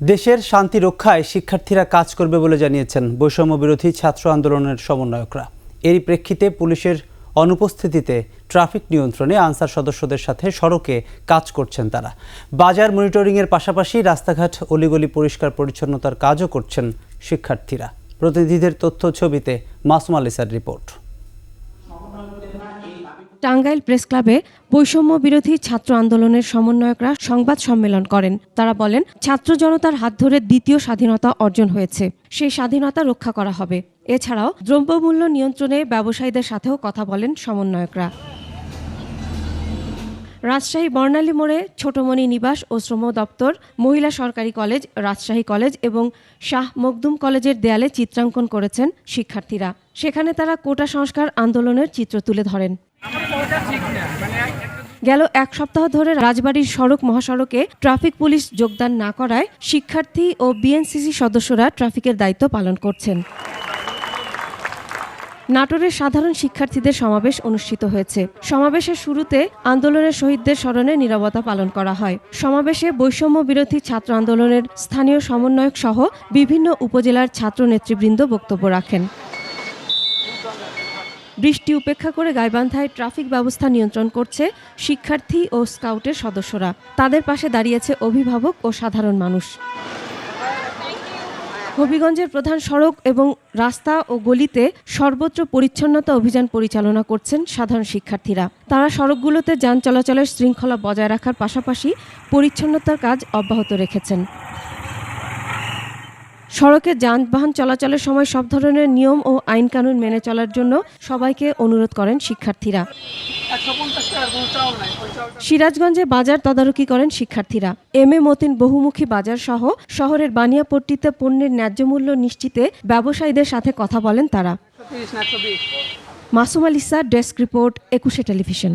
দেশের শান্তি রক্ষায় শিক্ষার্থীরা কাজ করবে বলে জানিয়েছেন বৈষম্য বিরোধী ছাত্র আন্দোলনের সমন্বয়করা। এরই প্রেক্ষিতে পুলিশের অনুপস্থিতিতে ট্রাফিক নিয়ন্ত্রণে আনসার সদস্যদের সাথে সড়কে কাজ করছেন তারা। বাজার মনিটরিংয়ের পাশাপাশি রাস্তাঘাট অলিগলি পরিষ্কার পরিচ্ছন্নতার কাজও করছেন শিক্ষার্থীরা। প্রতিনিধিদের তথ্য ছবিতে মাসুম আলিসার রিপোর্ট। টাঙ্গাইল প্রেস ক্লাবে বৈষম্য বিরোধী ছাত্র আন্দোলনের সমন্বয়করা সংবাদ সম্মেলন করেন। তারা বলেন, ছাত্র জনতার হাত ধরে দ্বিতীয় স্বাধীনতা অর্জন হয়েছে, সেই স্বাধীনতা রক্ষা করা হবে। এছাড়াও দ্রব্যমূল্য নিয়ন্ত্রণে ব্যবসায়ীদের সাথেও কথা বলেন সমন্বয়করা। রাজশাহী বর্ণালী মোড়ে ছোটমণি নিবাস ও শ্রম দপ্তর, মহিলা সরকারি কলেজ, রাজশাহী কলেজ এবং শাহ মখদুম কলেজের দেয়ালে চিত্রাঙ্কন করেছেন শিক্ষার্থীরা। সেখানে তারা কোটা সংস্কার আন্দোলনের চিত্র তুলে ধরেন। গেল এক সপ্তাহ ধরে রাজবাড়ির সড়ক মহাসড়কে ট্রাফিক পুলিশ যোগদান না করায় শিক্ষার্থী ও বিএনসিসি সদস্যরা ট্রাফিকের দায়িত্ব পালন করছেন। নাটোরের সাধারণ শিক্ষার্থীদের সমাবেশ অনুষ্ঠিত হয়েছে। সমাবেশের শুরুতে আন্দোলনের শহীদদের স্মরণে নীরবতা পালন করা হয়। সমাবেশে বৈষম্য বিরোধী ছাত্র আন্দোলনের স্থানীয় সমন্বয়ক সহ বিভিন্ন উপজেলার ছাত্র নেতৃবৃন্দ বক্তব্য রাখেন। বৃষ্টি উপেক্ষা করে গাইবান্ধায় ট্রাফিক ব্যবস্থা নিয়ন্ত্রণ করছে শিক্ষার্থী ও স্কাউটের সদস্যরা। তাদের পাশে দাঁড়িয়েছে অভিভাবক ও সাধারণ মানুষ। হবিগঞ্জের প্রধান সড়ক এবং রাস্তা ও গলিতে সর্বত্র পরিচ্ছন্নতা অভিযান পরিচালনা করছেন সাধারণ শিক্ষার্থীরা। তারা সড়কগুলোতে যান চলাচলের শৃঙ্খলা বজায় রাখার পাশাপাশি পরিচ্ছন্নতার কাজ অব্যাহত রেখেছেন। সড়কে যানবাহন চলাচলের সময় সব ধরনের নিয়ম ও আইন কানুন মেনে চলার জন্য সবাইকে অনুরোধ করেন শিক্ষার্থীরা। সিরাজগঞ্জে বাজার তদারকি করেন শিক্ষার্থীরা। এম এ মতিন বহুমুখী বাজার সহ শহরের বানিয়াপট্টিতে পণ্যের ন্যায্য মূল্য নিশ্চিতে ব্যবসায়ীদের সাথে কথা বলেন তারা। Masum Alisa desk report Ekushey television.